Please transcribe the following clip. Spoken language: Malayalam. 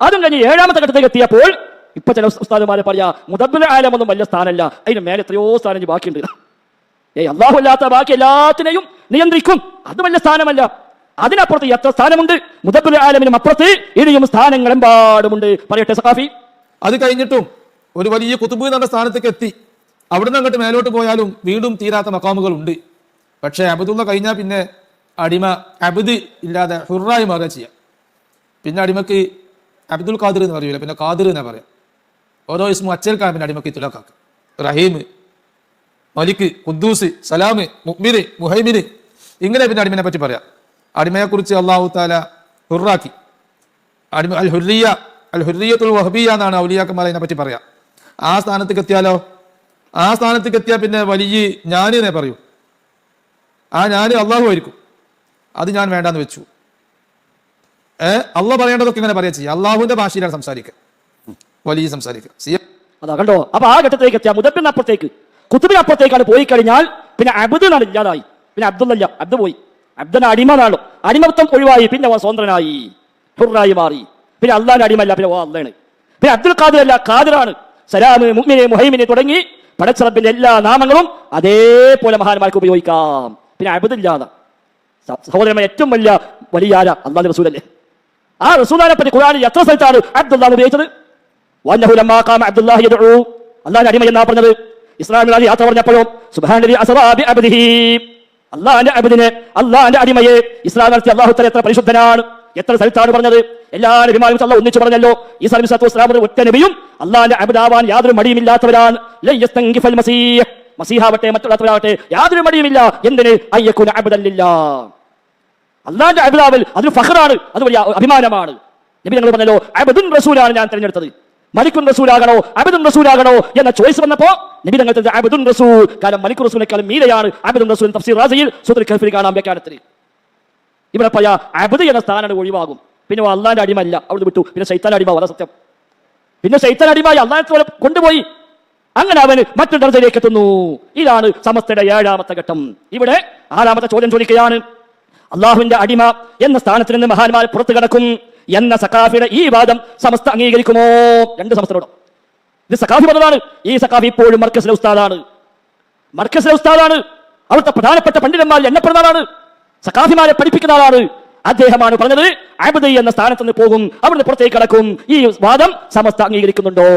അതും കഴിഞ്ഞ് ഏഴാമത്തെ ഘട്ടത്തേക്ക് എത്തിയപ്പോൾ ഇപ്പൊ ചില ഉസ്താദുമാരെ പറയാ മുദബിൽ ആലമൊന്നും വലിയ സ്ഥാനമല്ല. അതിന് മേലെ എത്രയോ സ്ഥാനം ബാക്കിയുണ്ട്. ഏയ് അള്ളാഹുല്ലാത്ത ബാക്കി എല്ലാത്തിനെയും നിയന്ത്രിക്കും. അത് വലിയ സ്ഥാനമല്ല. അതിനപ്പുറത്ത് എത്ര സ്ഥാനമുണ്ട്? മുതബിന് ആലമിനും അപ്പുറത്ത് ഇനിയും സ്ഥാനങ്ങൾ എമ്പാടുമുണ്ട് പറയട്ടെ സഖാഫി. അത് കഴിഞ്ഞിട്ടും ഒരു വലിയ കുത്തുബ് എന്ന സ്ഥാനത്തേക്ക് എത്തി. അവിടുന്ന് അങ്ങോട്ട് മേലോട്ട് പോയാലും വീണ്ടും തീരാത്ത മക്കാമുകൾ ഉണ്ട് പക്ഷേ അബദുള്ള കഴിഞ്ഞാൽ പിന്നെ അടിമ അബദ് ഇല്ലാതെ ഹുറായി മാറുക ചെയ്യാം. പിന്നെ അടിമക്ക് അബ്ദുൽ ഖാദിർ എന്ന് പറയൂല പിന്നെ ഖാദിർ എന്നാ പറയാം? ഓരോ ഇസ്മു അച്ചൽക്കാൻ പിന്നെ അടിമക്കി തുലക്കാക്ക്. റഹീം മലിക്ക് ഖുദ്ദൂസ് സലാം മുഹ്മിദ്. മുഹൈമിന് ഇങ്ങനെ പിന്നെ അടിമനെ പറ്റി പറയാം. അടിമയെക്കുറിച്ച് അള്ളാഹു താല ഹുറാക്കി. അടിമ അൽ ഹുറിയ അൽ ഹുറിയത്തുൽ വഹബിയ എന്നാണ് ഔലിയാക്കന്മാർ അതിനെ പറ്റി പറയാം. ആ സ്ഥാനത്തേക്ക് എത്തിയാലോ? ആ സ്ഥാനത്തേക്ക് എത്തിയാൽ പിന്നെ വലിയ ഞാനിനെ പറയൂ. ആ ഞാൻ അള്ളാഹു ആയിരിക്കും. അത് ഞാൻ വേണ്ടാന്ന് വെച്ചു. അള്ള പറയേണ്ടതൊക്കെ ഇങ്ങനെ പറയാ ചെയ്യുക അള്ളാഹുവിന്റെ ഭാഷയിലാണ് സംസാരിക്കുക. വലിയ സംസാരിക്കുക. അതാ കണ്ടോ? അപ്പൊ ആ ഘട്ടത്തിലേക്ക് എത്തിയ മുതപ്പിനപ്പുറത്തേക്ക് കുത്തുബിനപ്പുറത്തേക്കാണ് പോയി കഴിഞ്ഞാൽ പിന്നെ അബ്ദുനാണ് ഇല്ലാതായി. പിന്നെ അബ്ദുല്ല അബ്ദു പോയി. അബ്ദുന അടിമനാണ്. അടിമത്വം ഒഴിവായി. പിന്നെ അവൻ സ്വതന്ത്രനായി. ഹുറായി മാറി. പിന്നെ അള്ളാന്റെ അടിമല്ല പിന്നെ ഓ അള്ളാണ് പിന്നെ അബ്ദുൽ ഖാദിർ അല്ല. ഖാദിറാണ്. സലാമ് മുഹ്മിനെ മുഹൈമിനെ തുടങ്ങി പടച്ചറബിന്റെ എല്ലാ നാമങ്ങളും അതേപോലെ മഹാന്മാർക്ക് ഉപയോഗിക്കാം. പിന്നെ അബദില്ലാതെ സഹോദരന്മാർ ഏറ്റവും വലിയ വലിയ ആര? അള്ളാഹ് റസൂലല്ലേ? ആ റസൂലിനെ പറ്റി ഖുർആനിൽ എത്ര സ്ഥലത്താണ് അബ്ദുല്ലാഹ് ഉപയോഗിച്ചത് അല്ലാഹു അടിമ എന്നാ പറഞ്ഞത്? ഇസ്ലാമിൽ യാത്ര പറഞ്ഞപ്പോഴും അസ്റാ ബി അബ്ദിഹി. അല്ലാഹുവിന്റെ അബ്ദിനെ അല്ലാഹുവിന്റെ അടിമയെ ഇസ്ലാം നടത്തി അല്ലാഹു തആല എത്ര പരിശുദ്ധനാണ് എത്ര സ്ഥലത്താണ് പറഞ്ഞത്? എല്ലാ നബിമാരും അല്ലാഹു ഒന്നിച്ചു പറഞ്ഞല്ലോ. ഈ സലമി സത്തു വസ്സലാം ഒറ്റ നബിയും അല്ലാഹുവിന്റെ അബ്ദാവാൻ യാതൊരു മടിയുമില്ലാത്തവരാണ് മസീഹ്. മസീഹാവട്ടെ മറ്റുള്ളവരാവട്ടെ യാതൊരു മടിയുമില്ല എന്തിന്? അയ്യക്കുന അബ്ദല്ലില്ലാ അള്ളാന്റെ അബിതാവിൽ അതൊരു ഫഹറാണ് അത് വലിയ അഭിമാനമാണ്. നബി ഞങ്ങൾ പറഞ്ഞല്ലോ അബദുൻ റസൂലാണ് ഞാൻ തിരഞ്ഞെടുത്തത്. മലിക്കുൻ റസൂലാകണോ അബദുൻ റസൂലാകണോ എന്ന ചോയ്സ് വന്നപ്പോ നബി തിരഞ്ഞെടുത്ത അബദുൻ റസൂൽ കാരണം മലിക്കു റസൂലിനെക്കാളും മീരയാണ് അബദുൻ റസൂൽ തഫ്സീർ റാസയിൽ സൂത്ര കഫിൽ കാണാൻ വ്യാഖ്യാനത്തിൽ. ഇവിടെ പയ അബദ് എന്ന സ്ഥാനം ഒഴിവാകും. പിന്നെ അള്ളാന്റെ അടിമല്ല അവിടെ വിട്ടു. പിന്നെ ശൈത്താൻ അടിമ വളരെ സത്യം. പിന്നെ ശൈത്താൻ അടിമായി അള്ളാഹത്തോടെ കൊണ്ടുപോയി. അങ്ങനെ അവന് മറ്റൊരു ദർജയിലേക്ക് എത്തുന്നു. ഇതാണ് സമസ്തയുടെ ഏഴാമത്തെ ഘട്ടം. ഇവിടെ ആറാമത്തെ ചോദ്യം ചോദിക്കുകയാണ്. അള്ളാഹുവിന്റെ അടിമ എന്ന സ്ഥാനത്ത് നിന്ന് മഹാന്മാർ പുറത്തു കിടക്കും എന്ന സഖാഫിയുടെ ഈ വാദം സമസ്ത അംഗീകരിക്കുമോ? രണ്ട് സമസ്തരോടും. ഇത് സഖാഫി പറഞ്ഞതാണ് ഈ സഖാഫി ഇപ്പോഴും മർക്കസിലെ ഉസ്താദാണ്. മർക്കസിലെ ഉസ്താദാണ്. അവിടുത്തെ പ്രധാനപ്പെട്ട പണ്ഡിതന്മാരിൽ എണ്ണപ്പെടുന്ന ആളാണ്. സഖാഫിമാരെ പഠിപ്പിക്കുന്ന ആളാണ്. അദ്ദേഹമാണ് പറഞ്ഞത് അബദ് എന്ന സ്ഥാനത്ത് നിന്ന് പോകും അവിടുന്ന് പുറത്തേക്ക് കടക്കും. ഈ വാദം സമസ്ത അംഗീകരിക്കുന്നുണ്ടോ?